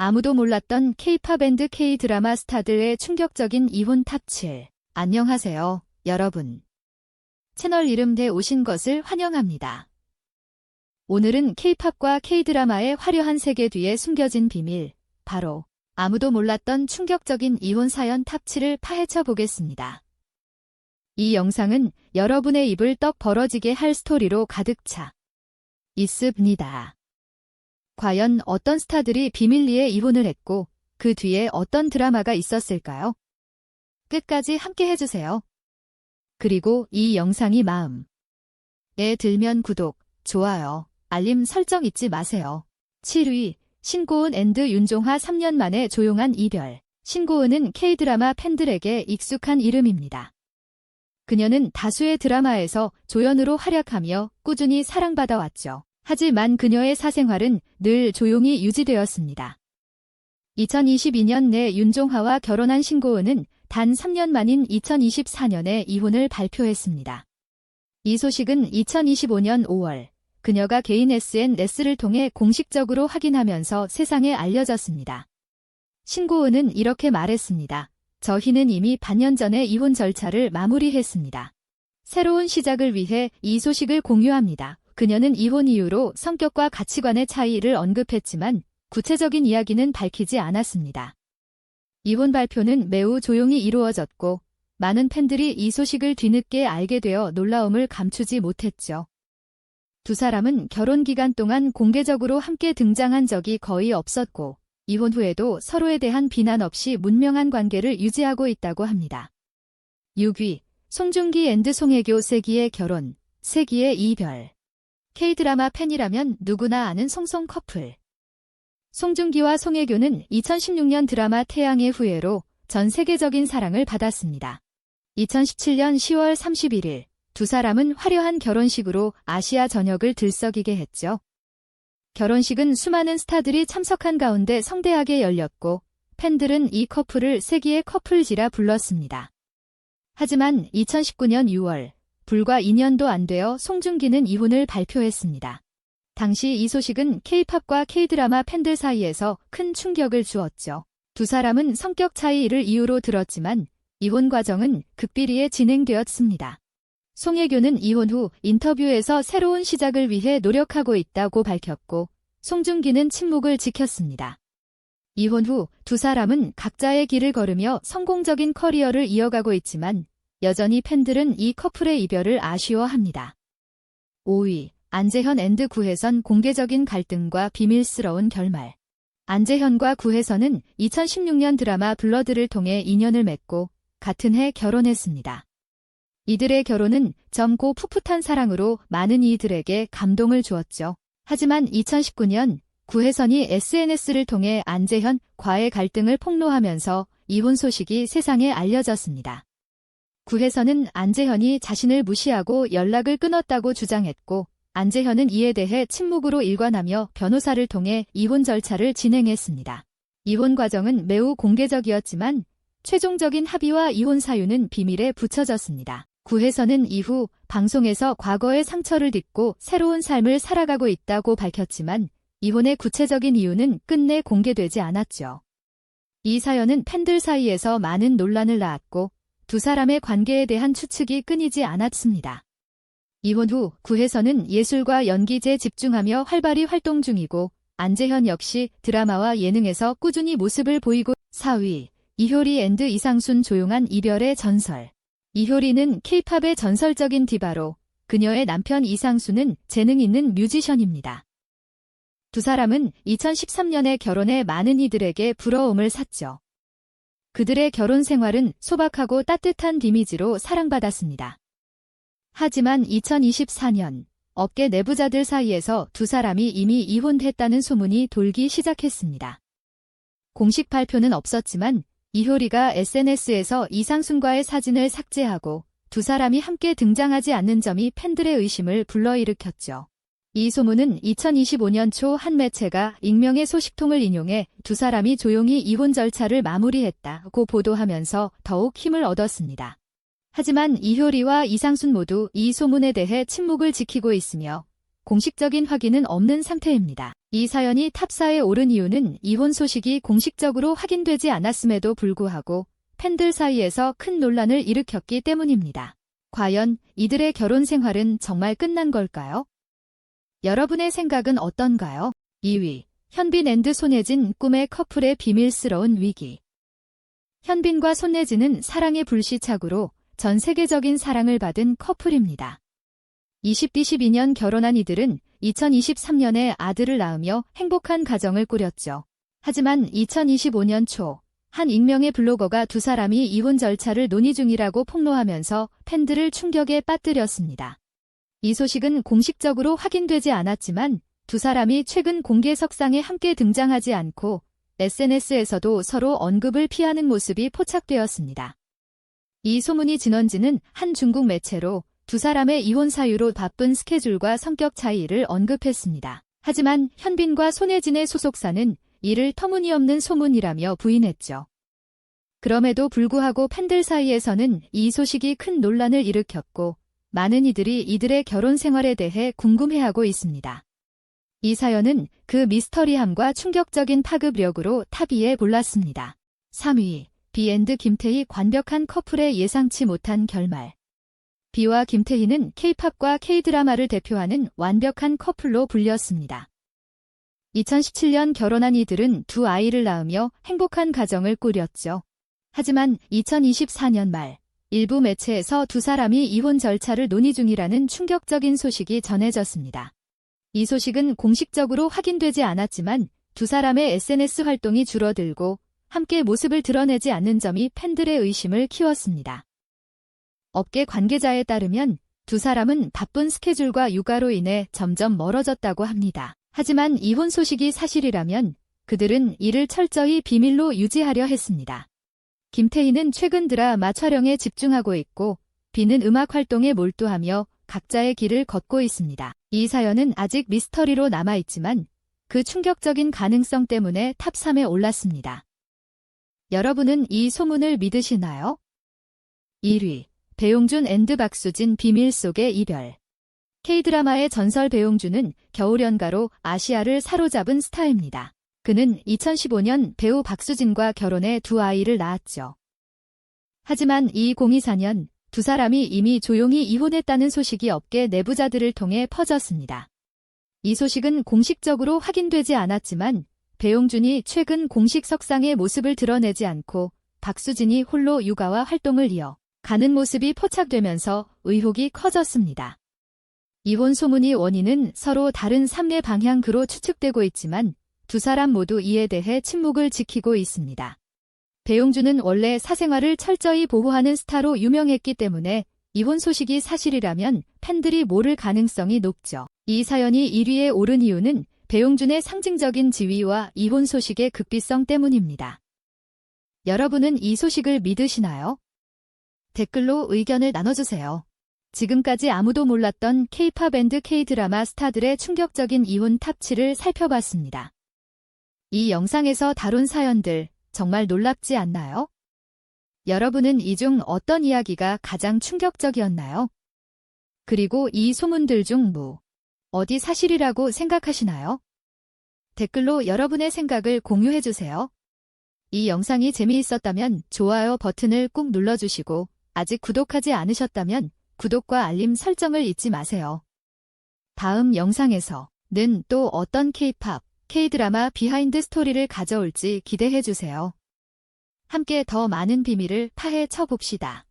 아무도 몰랐던 K-팝 밴드 K-드라마 스타들의 충격적인 이혼 탑7. 안녕하세요, 여러분. 채널 이름 대 오신 것을 환영합니다. 오늘은 K-팝과 K-드라마의 화려한 세계 뒤에 숨겨진 비밀, 바로 아무도 몰랐던 충격적인 이혼 사연 탑7을 파헤쳐 보겠습니다. 이 영상은 여러분의 입을 떡 벌어지게 할 스토리로 가득 차 있습니다. 과연 어떤 스타들이 비밀리에 이혼을 했고 그 뒤에 어떤 드라마가 있었을까요? 끝까지 함께 해주세요. 그리고 이 영상이 마음에 들면 구독, 좋아요, 알림 설정 잊지 마세요. 7위 신고은 앤드 윤종하 3년 만에 조용한 이별. 신고은은 K-드라마 팬들에게 익숙한 이름입니다. 그녀는 다수의 드라마에서 조연으로 활약하며 꾸준히 사랑받아왔죠. 하지만 그녀의 사생활은 늘 조용히 유지되었습니다. 2022년 내 윤종하와 결혼한 신고은은 단 3년 만인 2024년에 이혼을 발표했습니다. 이 소식은 2025년 5월 그녀가 개인 SNS를 통해 공식적으로 확인하면서 세상에 알려졌습니다. 신고은은 이렇게 말했습니다. 저희는 이미 반년 전에 이혼 절차를 마무리했습니다. 새로운 시작을 위해 이 소식을 공유합니다. 그녀는 이혼 이후로 성격과 가치관의 차이를 언급했지만 구체적인 이야기는 밝히지 않았습니다. 이혼 발표는 매우 조용히 이루어졌고 많은 팬들이 이 소식을 뒤늦게 알게 되어 놀라움을 감추지 못했죠. 두 사람은 결혼 기간 동안 공개적으로 함께 등장한 적이 거의 없었고 이혼 후에도 서로에 대한 비난 없이 문명한 관계를 유지하고 있다고 합니다. 6위 송중기 앤드 송혜교 세기의 결혼, 세기의 이별 K-드라마 팬이라면 누구나 아는 송송 커플. 송중기와 송혜교는 2016년 드라마 태양의 후예로 전 세계적인 사랑을 받았습니다. 2017년 10월 31일 두 사람은 화려한 결혼식으로 아시아 전역을 들썩이게 했죠. 결혼식은 수많은 스타들이 참석한 가운데 성대하게 열렸고 팬들은 이 커플을 세기의 커플지라 불렀습니다. 하지만 2019년 6월 불과 2년도 안 되어 송중기는 이혼을 발표했습니다. 당시 이 소식은 K-팝과 K-드라마 팬들 사이에서 큰 충격을 주었죠. 두 사람은 성격 차이를 이유로 들었지만 이혼 과정은 극비리에 진행되었습니다. 송혜교는 이혼 후 인터뷰에서 새로운 시작을 위해 노력하고 있다고 밝혔고 송중기는 침묵을 지켰습니다. 이혼 후 두 사람은 각자의 길을 걸으며 성공적인 커리어를 이어가고 있지만 여전히 팬들은 이 커플의 이별을 아쉬워합니다. 5위 안재현 앤드 구혜선 공개적인 갈등과 비밀스러운 결말 안재현과 구혜선은 2016년 드라마 블러드를 통해 인연을 맺고 같은 해 결혼했습니다. 이들의 결혼은 젊고 풋풋한 사랑으로 많은 이들에게 감동을 주었죠. 하지만 2019년 구혜선이 SNS를 통해 안재현과의 갈등을 폭로하면서 이혼 소식이 세상에 알려졌습니다. 구혜선은 안재현이 자신을 무시하고 연락을 끊었다고 주장했고 안재현은 이에 대해 침묵으로 일관하며 변호사를 통해 이혼 절차를 진행했습니다. 이혼 과정은 매우 공개적이었지만 최종적인 합의와 이혼 사유는 비밀에 붙여졌습니다. 구혜선은 이후 방송에서 과거의 상처를 딛고 새로운 삶을 살아가고 있다고 밝혔지만 이혼의 구체적인 이유는 끝내 공개되지 않았죠. 이 사연은 팬들 사이에서 많은 논란을 낳았고 두 사람의 관계에 대한 추측이 끊이지 않았습니다. 이혼 후 구혜선은 예술과 연기에 집중하며 활발히 활동 중이고 안재현 역시 드라마와 예능에서 꾸준히 모습을 보이고 4위 이효리 앤드 이상순 조용한 이별의 전설 이효리는 케이팝의 전설적인 디바로 그녀의 남편 이상순은 재능 있는 뮤지션입니다. 두 사람은 2013년에 결혼해 많은 이들에게 부러움을 샀죠. 그들의 결혼 생활은 소박하고 따뜻한 이미지로 사랑받았습니다. 하지만 2024년 업계 내부자들 사이에서 두 사람이 이미 이혼했다는 소문이 돌기 시작했습니다. 공식 발표는 없었지만 이효리가 SNS에서 이상순과의 사진을 삭제하고 두 사람이 함께 등장하지 않는 점이 팬들의 의심을 불러일으켰죠. 이 소문은 2025년 초 한 매체가 익명의 소식통을 인용해 두 사람이 조용히 이혼 절차를 마무리했다고 보도하면서 더욱 힘을 얻었습니다. 하지만 이효리와 이상순 모두 이 소문에 대해 침묵을 지키고 있으며 공식적인 확인은 없는 상태입니다. 이 사연이 탑사에 오른 이유는 이혼 소식이 공식적으로 확인되지 않았음에도 불구하고 팬들 사이에서 큰 논란을 일으켰기 때문입니다. 과연 이들의 결혼 생활은 정말 끝난 걸까요? 여러분의 생각은 어떤가요? 2위. 현빈 앤드 손예진 꿈의 커플의 비밀스러운 위기. 현빈과 손예진은 사랑의 불시착으로 전 세계적인 사랑을 받은 커플입니다. 20-22년 결혼한 이들은 2023년에 아들을 낳으며 행복한 가정을 꾸렸죠. 하지만 2025년 초, 한 익명의 블로거가 두 사람이 이혼 절차를 논의 중이라고 폭로하면서 팬들을 충격에 빠뜨렸습니다. 이 소식은 공식적으로 확인되지 않았지만 두 사람이 최근 공개 석상에 함께 등장하지 않고 SNS에서도 서로 언급을 피하는 모습이 포착되었습니다. 이 소문이 진원지는 한 중국 매체로 두 사람의 이혼 사유로 바쁜 스케줄과 성격 차이를 언급했습니다. 하지만 현빈과 손예진의 소속사는 이를 터무니없는 소문이라며 부인했죠. 그럼에도 불구하고 팬들 사이에서는 이 소식이 큰 논란을 일으켰고 많은 이들이 이들의 결혼 생활에 대해 궁금해하고 있습니다. 이 사연은 그 미스터리함과 충격적인 파급력으로 탑 2에 올랐습니다. 3위, 비앤드 김태희 완벽한 커플의 예상치 못한 결말. 비와 김태희는 K-팝과 K-드라마를 대표하는 완벽한 커플로 불렸습니다. 2017년 결혼한 이들은 두 아이를 낳으며 행복한 가정을 꾸렸죠. 하지만 2024년 말 일부 매체에서 두 사람이 이혼 절차를 논의 중이라는 충격적인 소식이 전해졌습니다. 이 소식은 공식적으로 확인되지 않았지만 두 사람의 SNS 활동이 줄어들고 함께 모습을 드러내지 않는 점이 팬들의 의심을 키웠습니다. 업계 관계자에 따르면 두 사람은 바쁜 스케줄과 육아로 인해 점점 멀어졌다고 합니다. 하지만 이혼 소식이 사실이라면 그들은 이를 철저히 비밀로 유지하려 했습니다. 김태희는 최근 드라마 촬영에 집중하고 있고 비는 음악 활동에 몰두하며 각자의 길을 걷고 있습니다. 이 사연은 아직 미스터리로 남아있지만 그 충격적인 가능성 때문에 탑 3에 올랐습니다. 여러분은 이 소문을 믿으시나요? 1위 배용준 앤드 박수진 비밀 속의 이별 K드라마의 전설 배용준은 겨울연가로 아시아를 사로잡은 스타입니다. 그는 2015년 배우 박수진과 결혼해 두 아이를 낳았죠. 하지만 2024년 두 사람이 이미 조용히 이혼했다는 소식이 업계 내부자들을 통해 퍼졌습니다. 이 소식은 공식적으로 확인되지 않았지만 배용준이 최근 공식 석상의 모습을 드러내지 않고 박수진이 홀로 육아와 활동을 이어 가는 모습이 포착되면서 의혹이 커졌습니다. 이혼 소문이 원인은 서로 다른 삶의 방향으로 추측되고 있지만 두 사람 모두 이에 대해 침묵을 지키고 있습니다. 배용준은 원래 사생활을 철저히 보호하는 스타로 유명했기 때문에 이혼 소식이 사실이라면 팬들이 모를 가능성이 높죠. 이 사연이 1위에 오른 이유는 배용준의 상징적인 지위와 이혼 소식의 극비성 때문입니다. 여러분은 이 소식을 믿으시나요? 댓글로 의견을 나눠주세요. 지금까지 아무도 몰랐던 K-팝 밴드 K-드라마 스타들의 충격적인 이혼 탑7을 살펴봤습니다. 이 영상에서 다룬 사연들 정말 놀랍지 않나요? 여러분은 이 중 어떤 이야기가 가장 충격적이었나요? 그리고 이 소문들 중 뭐, 어디 사실이라고 생각하시나요? 댓글로 여러분의 생각을 공유해주세요. 이 영상이 재미있었다면 좋아요 버튼을 꾹 눌러주시고 아직 구독하지 않으셨다면 구독과 알림 설정을 잊지 마세요. 다음 영상에서 는 또 어떤 K-팝, K-드라마 비하인드 스토리를 가져올지 기대해주세요. 함께 더 많은 비밀을 파헤쳐 봅시다.